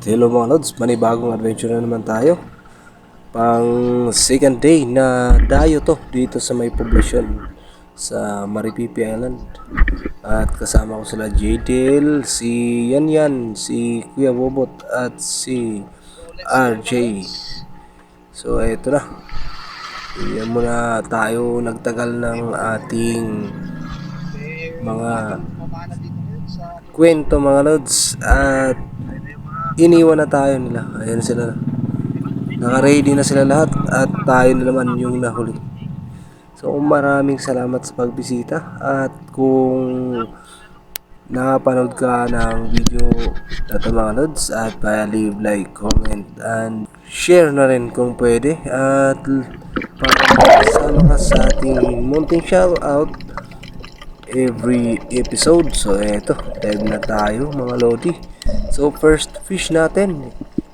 Hello mga Lods, manibagong adventure na naman tayo. Pang second day na dayo to dito sa may poblasyon sa Maripipi Island. At kasama ko sila JDL, si Yan Yan, si Kuya Bobot at si RJ. So eto na. Yan muna tayo nagtagal ng ating mga kwento mga lods at iniwan na tayo nila. Ayan sila. Naka-ready na sila lahat at tayo na naman yung nahuli. So maraming salamat sa pagbisita at kung nakapanood ka ng video na ito mga lods at pa leave like, comment and share na rin kung pwede. At para makasama ka sa ating munting shoutout every episode. So, eto, dive na tayo mga lodi. So, first fish natin,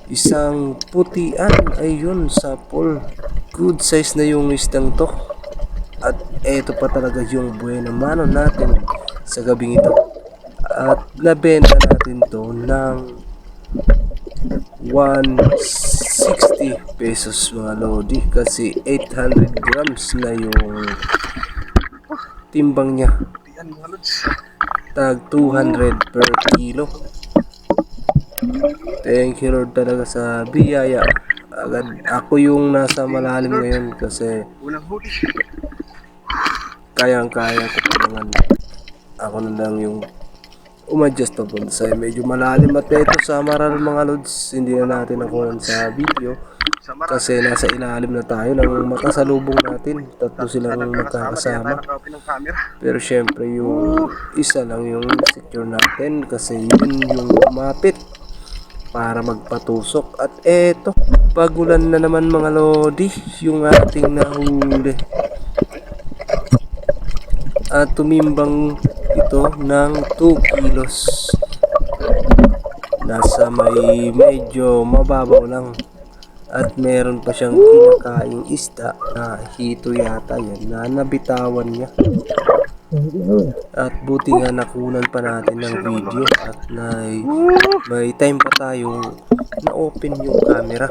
isang putian, ayun, sa pool. Good size na yung isdang to. At eto pa talaga yung buena mano natin sa gabing ito. At nabenta natin to ng 160 pesos mga lodi kasi 800 grams na yung timbang niya mga lods. tag 200 per kilo. Thank you Lord talaga sa biyaya. Agad ako yung nasa malalim ngayon kasi Unang huli. kayang kaya ko pa naman. Ako na lang yung umadjust pa po sa medyo malalim at ito sa maral mga lods hindi na natin nakuha sa video. Kasi nasa ilalim na tayo ng makasalubong natin tatlo silang Kasama magkakasama. Pero syempre yung isa lang yung secure natin kasi yun yung umapit para magpatusok. At eto, pagulan na naman mga lodi yung ating nahuli. At tumimbang ito ng 2 kilos. Nasa may medyo mababaw lang. At meron pa siyang kinakaing isda na hito yata yan na nabitawan niya. At buti nga nakunan pa natin ng video at may, may time pa tayong na-open yung camera.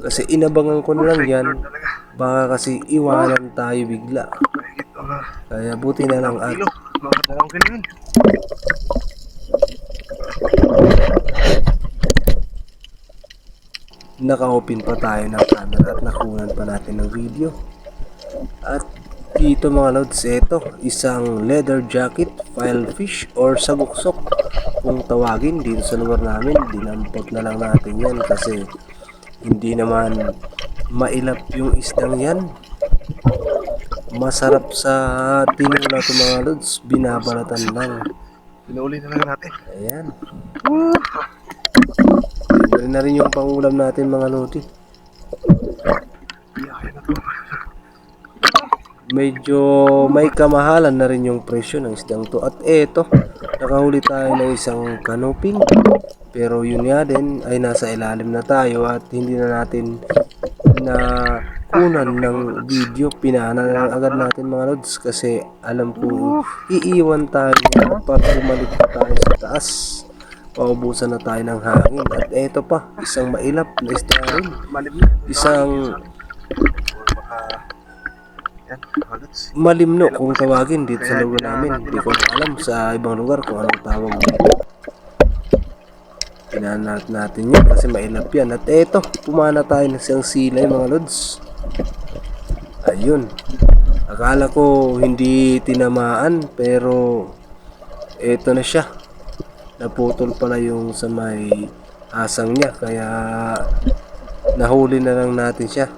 Kasi inabangan ko na lang yan, baka kasi iwanan tayo bigla. Kaya buti na lang at kilo. Mga dalawang kilo yun. Naka-open pa tayo ng camera at nakunan pa natin ng video. At dito mga lods, ito, isang leather jacket, file fish, or saguksok. Kung tawagin dito sa lugar namin, dinampot na lang natin yan kasi hindi naman mailap yung isdang yan. Masarap sa tinula ito mga lods, binabalatan lang. Pinuli na lang natin. Ayan. Ito na rin yung pangulam natin mga lodi. Medyo may kamahalan na rin yung presyo ng isdang to. At eto, nakahuli tayo ng isang kanuping. Pero yun nga din ay nasa ilalim na tayo at hindi na natin na kunan ng video. Pinana na lang agad natin mga lods kasi alam ko iiwan tayo pag bumalik pa tayo sa taas. Paubusan na tayo ng hangin. At eto pa, isang mailap na na. Isang malimno kung tawagin dito sa lugar namin. Hindi ko alam sa ibang lugar kung anong tawag. Pinanat natin yun kasi mailap yan. At eto, pumana tayo ng isang silay mga lods. Ayun. Akala ko hindi tinamaan pero eto na siya. Naputol pala yung sa may asang niya kaya nahuli na lang natin siya.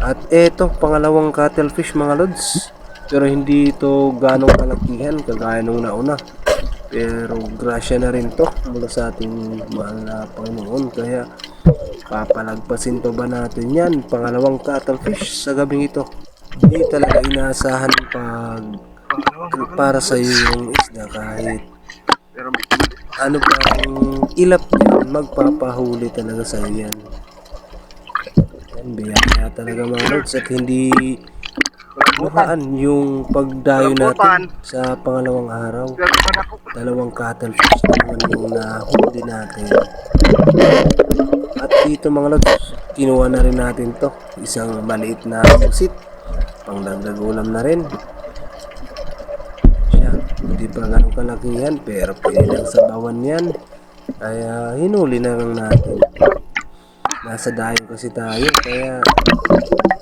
At eto, pangalawang cuttlefish mga lods. Pero hindi ito ganong kalakihan kagaya nung nauna. Pero grasya na rin to mula sa ating mahal na Panginoon. Kaya papalagpasin pa ba natin yan? Pangalawang cuttlefish sa gabing ito. Hindi talaga inaasahan pag para sa iyo yung isda kahit ano pang ilap yan, magpapahuli talaga sa yan. Yan, biyaya talaga mga lods at hindi luhaan yung pagdayo natin sa pangalawang araw. Dalawang cuttlefish naman yung nahuli natin. At dito mga lods, kinuha na rin natin to. Isang maliit na pusit. Pang dagdag ulam na rin. Hindi pa ganun kalaki yan, pero pwede lang sa bawan yan. Kaya hinuli na lang natin. Nasa dayo kasi tayo, kaya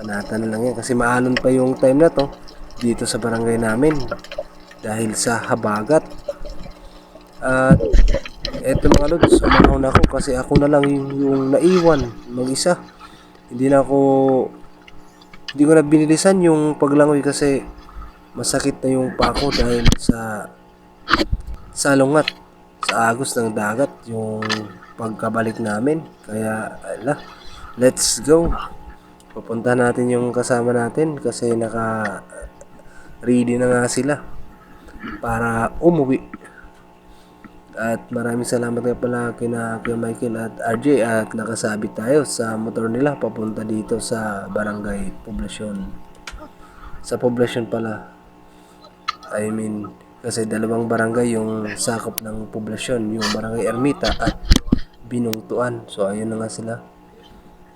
panatan na lang yan. Kasi maalon pa yung time na to dito sa barangay namin. Dahil sa habagat. At eto mga lods, umahon ako kasi ako na lang yung, yung naiwan mag-isa. Hindi na ako hindi ko na binilisan yung paglangoy kasi masakit na yung pako dahil sa salungat sa agos ng dagat yung pagkabalik namin. Kaya ala, let's go. Pupunta natin yung kasama natin kasi naka ready na nga sila para umuwi. At maraming salamat nga pala kina kay Michael at RJ at nakasabit tayo sa motor nila papunta dito sa barangay poblasyon. Sa poblasyon pala. I mean, kasi dalawang barangay yung sakop ng poblasyon, yung barangay Ermita at Binungtuan. So ayun na nga sila.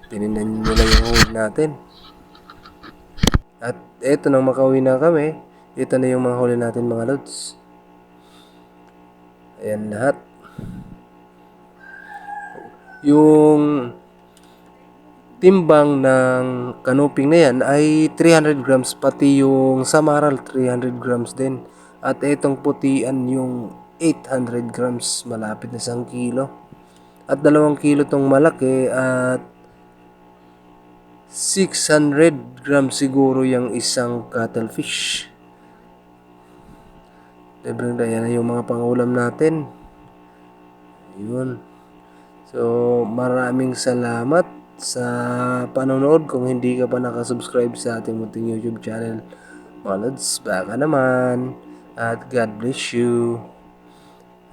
Tininan nila yung huli natin. At eto nang makauwi na kami, ito na yung mga huli natin mga lods. Ayan lahat. Yung timbang ng kanuping na yan ay 300 grams pati yung samaral 300 grams din at itong putian yung 800 grams malapit na 1 kilo at 2 kilo tong malaki at 600 grams siguro yung isang cuttlefish Libreng yan yung mga pangulam natin. Yun. So, maraming salamat sa panonood. Kung hindi ka pa nakasubscribe sa ating munting YouTube channel, mga lods, baka naman. At God bless you.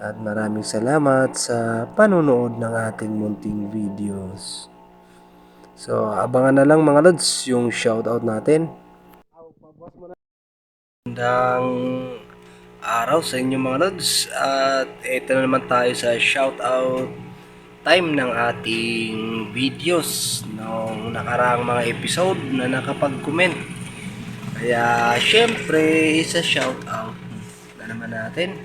At maraming salamat sa panonood ng ating munting videos. So, abangan na lang mga lods yung shoutout natin. Magandang araw sa inyo mga lods at ito na naman tayo sa shoutout time ng ating videos nung nakaraang mga episode na nakapag-comment. Kaya syempre isa shoutout na naman natin.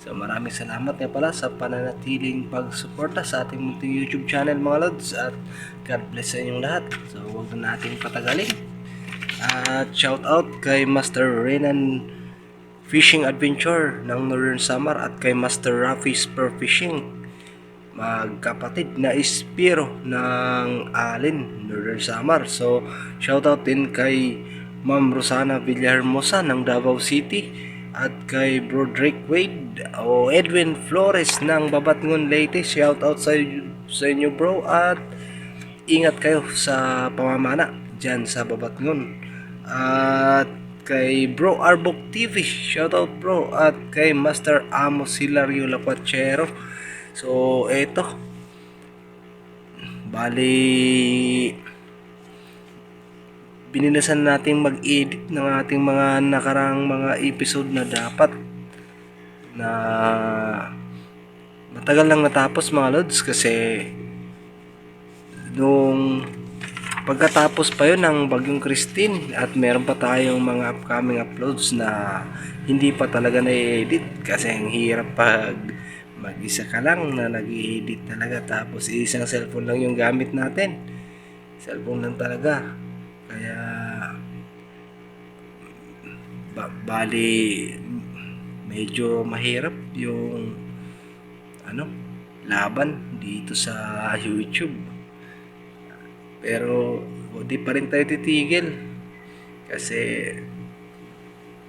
So maraming salamat nga pala sa pananatiling pagsuporta sa ating munting YouTube channel mga lods at God bless sa inyong lahat. So huwag na natin patagalin. At shoutout kay Master Renan Fishing Adventure ng Northern Samar at kay Master Rafi Spur Fishing magkapatid na ispiro ng Alin Northern Samar. So shoutout din kay Ma'am Rosana Villahermosa ng Davao City at kay Broderick Wade o Edwin Flores ng Babatngon Leyte. Shoutout sa, sa inyo bro. At ingat kayo sa pamamana dyan sa Babatngon. At kay Bro Arbok TV, shoutout bro, at kay Master Amos Hilario Lacuachero. So, eto. Bali, bininasan natin mag-edit ng ating mga nakarang mga episode na dapat na matagal lang natapos mga lods kasi nung pagkatapos pa yun ng Bagyong Christine at meron pa tayong mga upcoming uploads na hindi pa talaga na-edit kasi ang hirap pag mag-isa ka lang na nag-edit talaga tapos isang cellphone lang yung gamit natin. Cellphone lang talaga. Kaya ba- bali medyo mahirap yung ano laban dito sa YouTube. Pero di pa rin tayo titigil. Kasi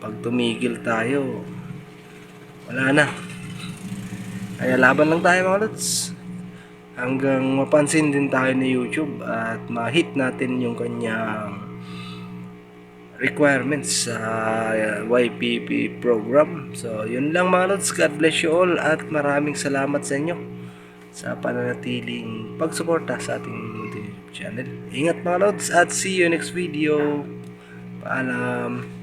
pag tumigil tayo wala na kaya laban lang tayo mga lods hanggang mapansin din tayo ni YouTube at ma-hit natin yung kanyang requirements sa uh, YPP program. So, yun lang mga lods. God bless you all at maraming salamat sa inyo sa pananatiling pagsuporta sa ating YouTube channel. Ingat mga lods at see you next video. Paalam.